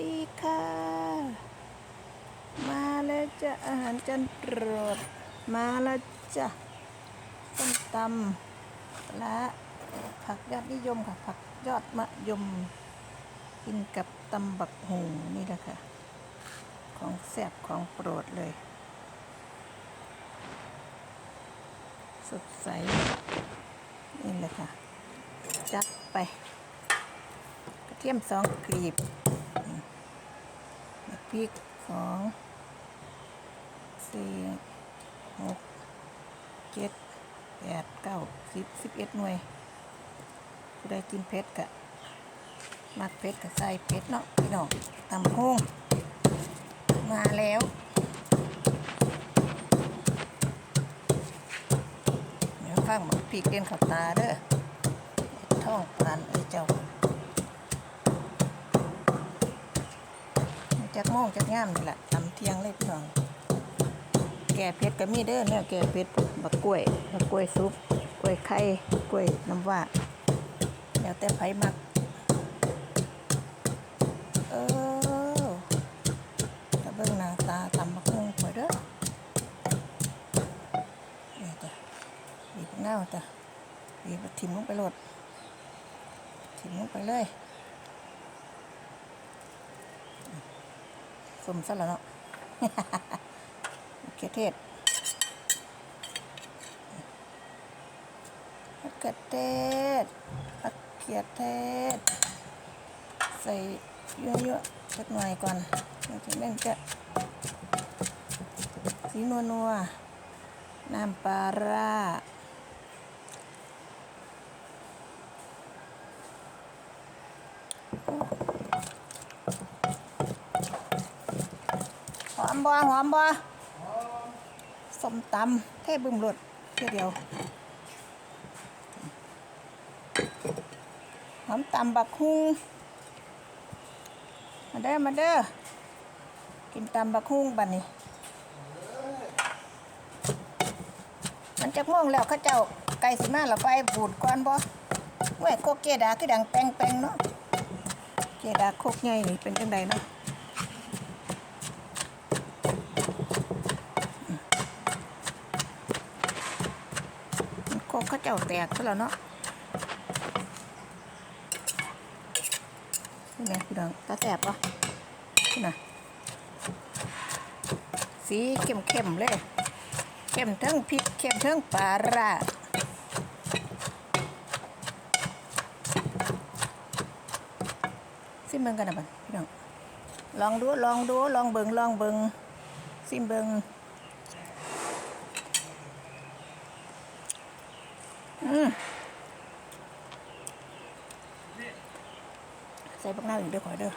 ดีค่ะ มาแล้วจ้ะอาหารจานโปรดมาแล้วจ้ะส้มตำและผักยอดนิยมค่ะ ผักยอดมะยม กินกับตำบักหงนี่แหละค่ะ ของแซ่บของโปรดเลย สดใส นี่แหละค่ะ จัดไป กระเทียมสองกรีบ พริกสองสี่หกเจ็ดแปดเก้าสิบสิบเอ็ดหน่วยผู้ใดกินเผ็ดกะมักเผ็ดกะใส่เผ็ดเนาะพี่น้องตำพุงมาแล้วเดี๋ยวฟังหมกพริกเด่นขับตาเด้อท้องปานเอ้เจ้า จักโมงจักงามนี่แหละตำเที่ยงเลยพี่น้อง แก่เพชรก็มีเด้อเนี่ยแก่เพชรบักกล้วยบักกล้วยซุปกล้วยไข่กล้วยน้ำว้าแล้วแต่ไผมักเออถ้าเบิ่งหน้าตาตำบักหุ่งไปเด้อนี่จ้ะบีบเงาจ้ะบีบทิมลงไปโหลดทิมลงไปเลย สมซะแล้วเนาะเขือเทศมะเขือเทศมะเขือเทศ ใส่เยอะๆสักหน่อยก่อนมันจะเล่จะสีนัวนัวๆน้ำปลาร้า มบ่หอมบ่ส้มตำเทบึ้มรสเท่เดียวหอมตำบักฮุงมาเด้อมาเด้อกินตำบักฮุงบัดนี้ มันจะม่วงแล้วเขาเจ้าไก่สิมาและไปบูดก่อนบ่เว้ยโคกเกดาคือดังแป้งแป้งเนาะเกดาโคกใหญ่นี่เป็นจังไดเนาะ กเขาเจ้าแตกซะแล้วเนาะนี่ไงพี่น้องตาแสบปะนี่นะสีเข้มเข้มๆเลยเข้มทั้งพริกเข้มทั้งปลาร้าซิมเบิงกันนะบัดพี่น้องลองดูลองดูลองเบิงลองเบิงซิมเบิงอืม ใส่บักนาวอีกเด้อขอยเด้อ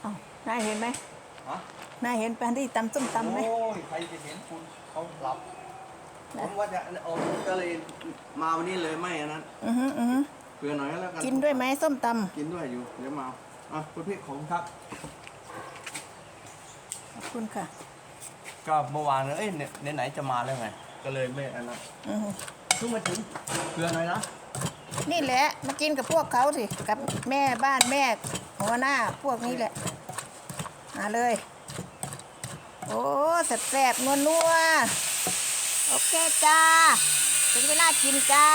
เอานายเห็นไหมฮะนายเห็นแปนที่ตำส้มตำไหมโอ้ยใครจะเห็นคุณเขาหลับผมว่าจะเอาก็เลยมาวันนี้เลยไม่อันนั้นอือฮึอือฮึเผื่อหน่อยก็แล้วกันกินด้วยไหมส้มตกินด้วยอยู่เดี๋ยวมาเอาอะคุณพี่ของครับำขอบคุณค่ะ ก็เมื่อวานเอ้ยเนี่ยไหนๆจะมาแล้วไง ก็เลยไม่อันนั้นอือฮึเพิ่งมาถึงเผื่อหน่อยนะนี่นี่แหละมากินกับพวกเขาสิกับแม่บ้านแม่หัวหน้าพวกนี้แหละมาเลย โอ้แสบๆนัวๆโอเคจ้าถึงเวลากินจ้า